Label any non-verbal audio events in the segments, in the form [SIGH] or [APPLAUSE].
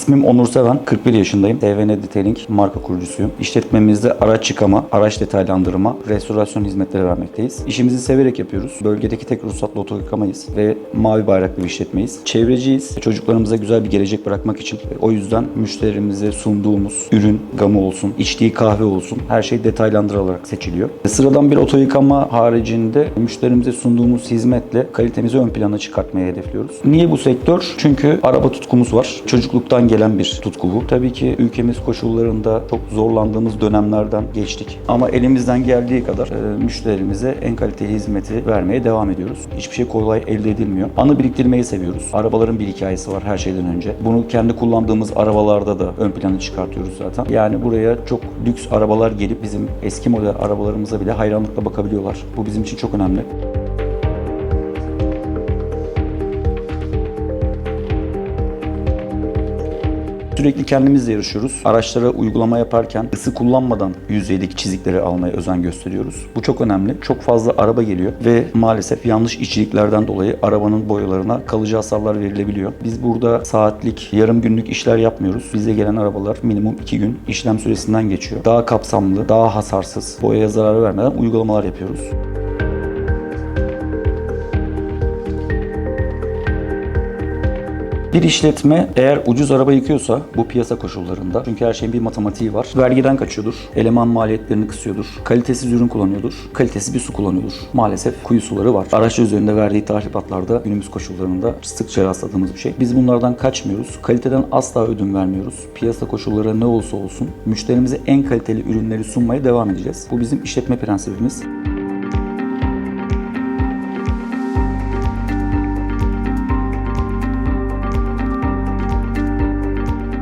İsmim Onur Seven, 41 yaşındayım. TVN Detailing marka kurucusuyum. İşletmemizde araç yıkama, araç detaylandırma, restorasyon hizmetleri vermekteyiz. İşimizi severek yapıyoruz. Bölgedeki tek ruhsatlı oto yıkamayız ve mavi bayraklı bir işletmeyiz. Çevreciyiz. Çocuklarımıza güzel bir gelecek bırakmak için. O yüzden müşterimize sunduğumuz ürün gamı olsun, içtiği kahve olsun her şey detaylandırılarak seçiliyor. Sıradan bir oto yıkama haricinde müşterimize sunduğumuz hizmetle kalitemizi ön plana çıkartmayı hedefliyoruz. Niye bu sektör? Çünkü araba tutkumuz var. Çocukluktan gelen bir tutku bu. Tabii ki ülkemiz koşullarında çok zorlandığımız dönemlerden geçtik. Ama elimizden geldiği kadar e, müşterimize en kaliteli hizmeti vermeye devam ediyoruz. Hiçbir şey kolay elde edilmiyor. Anı biriktirmeyi seviyoruz. Arabaların bir hikayesi var her şeyden önce. Bunu kendi kullandığımız arabalarda da ön plana çıkartıyoruz zaten. Yani buraya çok lüks arabalar gelip bizim eski model arabalarımıza bile hayranlıkla bakabiliyorlar. Bu bizim için çok önemli. Sürekli kendimizle yarışıyoruz. Araçlara uygulama yaparken ısı kullanmadan yüzeydeki çizikleri almaya özen gösteriyoruz. Bu çok önemli. Çok fazla araba geliyor ve maalesef yanlış içeriklerden dolayı arabanın boyalarına kalıcı hasarlar verilebiliyor. Biz burada saatlik, yarım günlük işler yapmıyoruz. Bize gelen arabalar minimum 2 gün işlem süresinden geçiyor. Daha kapsamlı, daha hasarsız, boyaya zarar vermeden uygulamalar yapıyoruz. Bir işletme eğer ucuz araba yıkıyorsa bu piyasa koşullarında çünkü her şeyin bir matematiği var. Vergiden kaçıyordur, eleman maliyetlerini kısıyordur, kalitesiz ürün kullanıyordur, kalitesiz bir su kullanıyordur. Maalesef kuyu suları var. Araç üzerinde verdiği tahribatlarda günümüz koşullarında sıkça rastladığımız bir şey. Biz bunlardan kaçmıyoruz. Kaliteden asla ödün vermiyoruz. Piyasa koşulları ne olursa olsun müşterimize en kaliteli ürünleri sunmaya devam edeceğiz. Bu bizim işletme prensibimiz.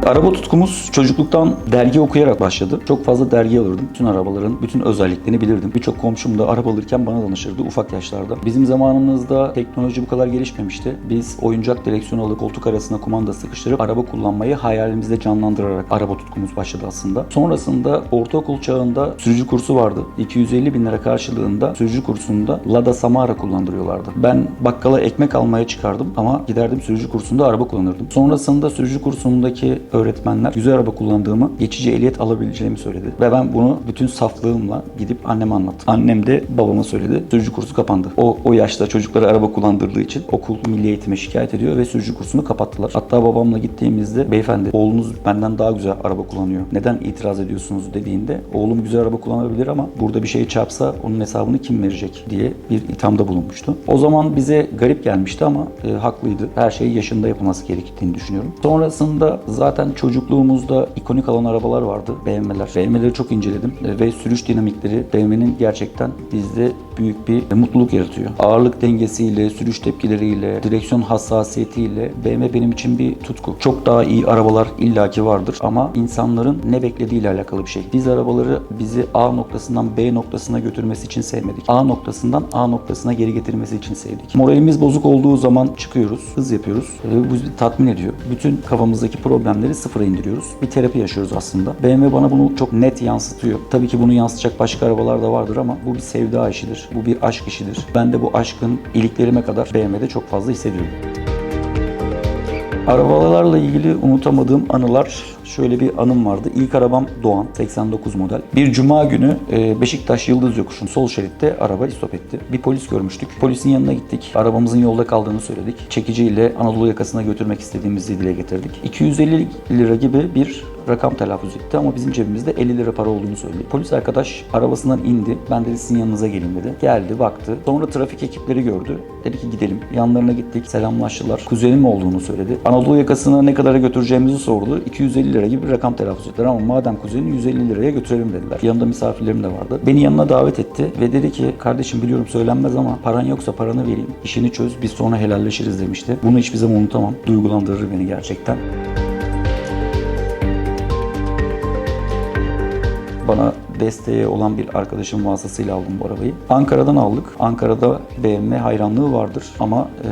Araba tutkumuz çocukluktan dergi okuyarak başladı. Çok fazla dergi alırdım. Bütün arabaların bütün özelliklerini bilirdim. Birçok komşum da araba alırken bana danışırdı ufak yaşlarda. Bizim zamanımızda teknoloji bu kadar gelişmemişti. Biz oyuncak direksiyonu alıp koltuk arasına kumanda sıkıştırıp araba kullanmayı hayalimizde canlandırarak araba tutkumuz başladı aslında. Sonrasında ortaokul çağında sürücü kursu vardı. 250 bin lira karşılığında sürücü kursunda Lada Samara kullandırıyorlardı. Ben bakkala ekmek almaya çıkardım ama giderdim sürücü kursunda araba kullanırdım. Sonrasında sürücü kursundaki öğretmenler güzel araba kullandığımı, geçici ehliyet alabileceğimi söyledi. Ve ben bunu bütün saflığımla gidip anneme anlattım. Annem de babama söyledi. Sürücü kursu kapandı. O, o yaşta çocukları araba kullandırdığı için okul milli eğitime şikayet ediyor ve sürücü kursunu kapattılar. Hatta babamla gittiğimizde beyefendi oğlunuz benden daha güzel araba kullanıyor. Neden itiraz ediyorsunuz dediğinde oğlum güzel araba kullanabilir ama burada bir şey çarpsa onun hesabını kim verecek diye bir ithamda bulunmuştu. O zaman bize garip gelmişti ama e, haklıydı. Her şey yaşında yapılması gerektiğini düşünüyorum. Sonrasında zaten çocukluğumuzda ikonik olan arabalar vardı. BMW'ler. BMW'leri çok inceledim e, ve sürüş dinamikleri BMW'nin gerçekten bizde büyük bir mutluluk yaratıyor. Ağırlık dengesiyle, sürüş tepkileriyle, direksiyon hassasiyetiyle BMW benim için bir tutku. Çok daha iyi arabalar illaki vardır ama insanların ne beklediğiyle alakalı bir şey. Biz arabaları bizi A noktasından B noktasına götürmesi için sevmedik. A noktasından A noktasına geri getirmesi için sevdik. Moralimiz bozuk olduğu zaman çıkıyoruz, hız yapıyoruz ve bu bizi tatmin ediyor. Bütün kafamızdaki problemleri sıfıra indiriyoruz. Bir terapi yaşıyoruz aslında. BMW bana bunu çok net yansıtıyor. Tabii ki bunu yansıtacak başka arabalar da vardır ama bu bir sevda işidir. Bu bir aşk işidir. Ben de bu aşkın iliklerime kadar BMW'de çok fazla hissediyorum. Arabalarla ilgili unutamadığım anılar şöyle bir anım vardı. İlk arabam Doğan 89 model. Bir cuma günü e, Beşiktaş Yıldız Yokuşu'nun sol şeritte araba istop etti. Bir polis görmüştük. Polisin yanına gittik. Arabamızın yolda kaldığını söyledik. Çekiciyle Anadolu yakasına götürmek istediğimizi dile getirdik. 250 lira gibi bir rakam telaffuz etti ama bizim cebimizde 50 lira para olduğunu söyledi. Polis arkadaş arabasından indi. Ben dedi sizin yanınıza geleyim dedi. Geldi baktı. Sonra trafik ekipleri gördü. Dedi ki gidelim. Yanlarına gittik. Selamlaştılar. Kuzenim olduğunu söyledi. Anadolu yakasına ne kadara götüreceğimizi sordu. 250 lira gibi bir rakam telaffuz ettiler ama madem kuzenin 150 liraya götürelim dediler. Yanında misafirlerim de vardı. Beni yanına davet etti ve dedi ki kardeşim biliyorum söylenmez ama paran yoksa paranı vereyim. İşini çöz biz sonra helalleşiriz demişti. Bunu hiçbir zaman unutamam. Duygulandırır beni gerçekten. Bana desteği olan bir arkadaşım vasıtasıyla aldım bu arabayı. Ankara'dan aldık. Ankara'da BMW hayranlığı vardır ama e,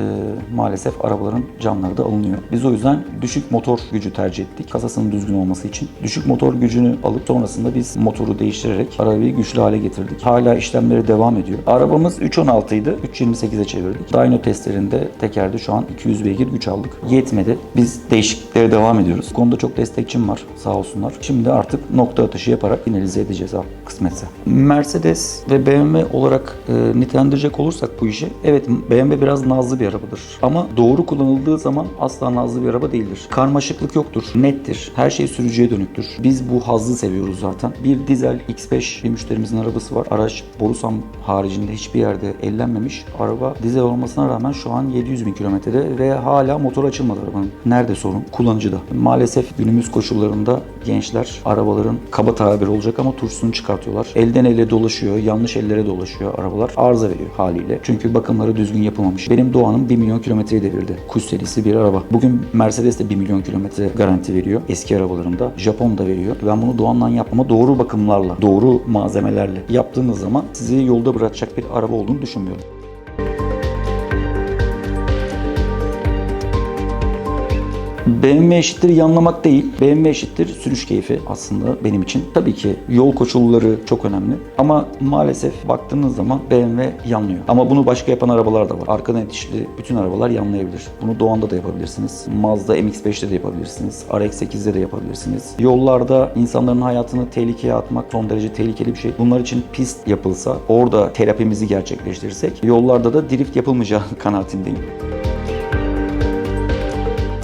maalesef arabaların camları da alınıyor. Biz o yüzden düşük motor gücü tercih ettik. Kasasının düzgün olması için. Düşük motor gücünü alıp sonrasında biz motoru değiştirerek arabayı güçlü hale getirdik. Hala işlemleri devam ediyor. Arabamız 3.16 idi. 3.28'e çevirdik. Dyno testlerinde tekerde şu an 200 beygir güç aldık. Yetmedi. Biz değişikliklere devam ediyoruz. Bu konuda çok destekçim var sağ olsunlar. Şimdi artık nokta atışı yaparak finalize edeceğiz abi kısmetse. Mercedes ve BMW olarak e, nitelendirecek olursak bu işi evet BMW biraz nazlı bir arabadır. Ama doğru kullanıldığı zaman asla nazlı bir araba değildir. Karmaşıklık yoktur. Nettir. Her şey sürücüye dönüktür. Biz bu hazzı seviyoruz zaten. Bir dizel X5 bir müşterimizin arabası var. Araç Borusan haricinde hiçbir yerde ellenmemiş. Araba dizel olmasına rağmen şu an 700 bin kilometrede ve hala motor açılmadı arabanın. Nerede sorun? Kullanıcıda. Maalesef günümüz koşullarında gençler arabaların kaba tabir olacak ama turşusunu çıkartıyorlar. Elden ele dolaşıyor, yanlış ellere dolaşıyor arabalar. Arıza veriyor haliyle. Çünkü bakımları düzgün yapılmamış. Benim Doğan'ım 1 milyon kilometreyi devirdi. Kuş serisi bir araba. Bugün Mercedes de 1 milyon kilometre garanti veriyor eski arabalarında. Japon da veriyor. Ben bunu Doğan'dan yapmama doğru bakımlarla, doğru malzemelerle yaptığınız zaman sizi yolda bırakacak bir araba olduğunu düşünmüyorum. BMW eşittir yanlamak değil. BMW eşittir sürüş keyfi aslında benim için. Tabii ki yol koşulları çok önemli. Ama maalesef baktığınız zaman BMW yanlıyor. Ama bunu başka yapan arabalar da var. Arkadan itişli bütün arabalar yanlayabilir. Bunu Doğan'da da yapabilirsiniz. Mazda MX-5'te de yapabilirsiniz. RX-8'de de yapabilirsiniz. Yollarda insanların hayatını tehlikeye atmak son derece tehlikeli bir şey. Bunlar için pist yapılsa, orada terapimizi gerçekleştirirsek, yollarda da drift yapılmayacağı [LAUGHS] kanaatindeyim.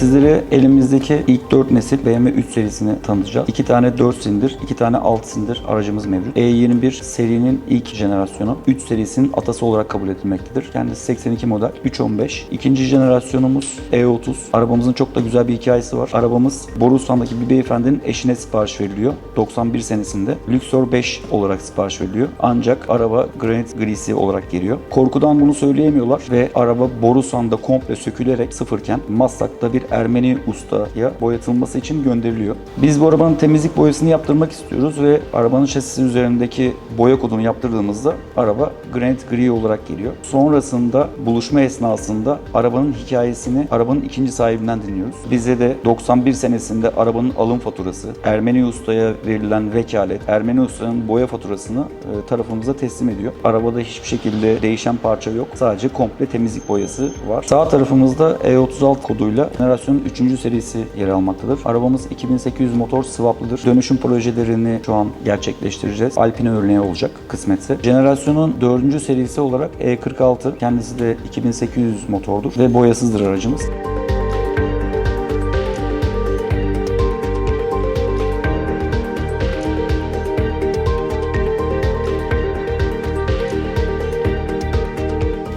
Sizlere elimizdeki ilk 4 nesil BMW 3 serisini tanıtacağız. 2 tane 4 silindir, 2 tane 6 silindir aracımız mevcut. E21 serinin ilk jenerasyonu 3 serisinin atası olarak kabul edilmektedir. Kendisi 82 model 315. İkinci jenerasyonumuz E30. Arabamızın çok da güzel bir hikayesi var. Arabamız Borusan'daki bir beyefendinin eşine sipariş veriliyor. 91 senesinde. Luxor 5 olarak sipariş veriliyor. Ancak araba granit grisi olarak geliyor. Korkudan bunu söyleyemiyorlar ve araba Borusan'da komple sökülerek sıfırken Maslak'ta bir Ermeni ustaya boyatılması için gönderiliyor. Biz bu arabanın temizlik boyasını yaptırmak istiyoruz ve arabanın şasisi üzerindeki boya kodunu yaptırdığımızda araba granit gri olarak geliyor. Sonrasında buluşma esnasında arabanın hikayesini arabanın ikinci sahibinden dinliyoruz. Bize de 91 senesinde arabanın alım faturası, Ermeni ustaya verilen vekalet, Ermeni ustanın boya faturasını e, tarafımıza teslim ediyor. Arabada hiçbir şekilde değişen parça yok. Sadece komple temizlik boyası var. Sağ tarafımızda E36 koduyla jenerasyonun 3. serisi yer almaktadır. Arabamız 2800 motor swaplıdır. Dönüşüm projelerini şu an gerçekleştireceğiz. Alpine örneği olacak kısmetse. Jenerasyonun 4. serisi olarak E46 kendisi de 2800 motordur ve boyasızdır aracımız.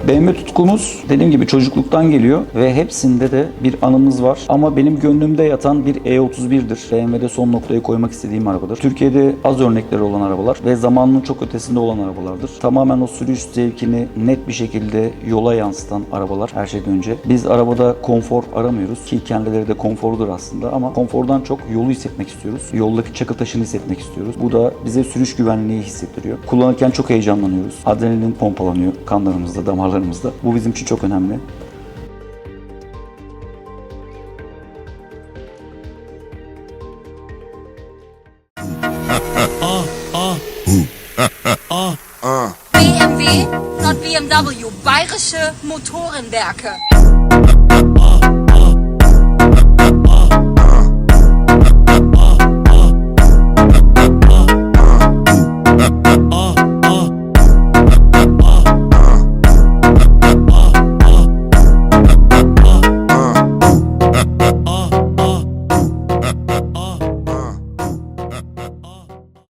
BMW tutkumuz dediğim gibi çocukluktan geliyor ve hepsinde de bir anımız var. Ama benim gönlümde yatan bir E31'dir. BMW'de son noktayı koymak istediğim arabadır. Türkiye'de az örnekleri olan arabalar ve zamanının çok ötesinde olan arabalardır. Tamamen o sürüş zevkini net bir şekilde yola yansıtan arabalar her şeyden önce. Biz arabada konfor aramıyoruz ki kendileri de konfordur aslında ama konfordan çok yolu hissetmek istiyoruz. Yoldaki çakıl taşını hissetmek istiyoruz. Bu da bize sürüş güvenliği hissettiriyor. Kullanırken çok heyecanlanıyoruz. Adrenalin pompalanıyor kanlarımızda, damarlarımızda. Bu bizim için çok önemli. BMW, not BMW, bayerische Motorenwerke.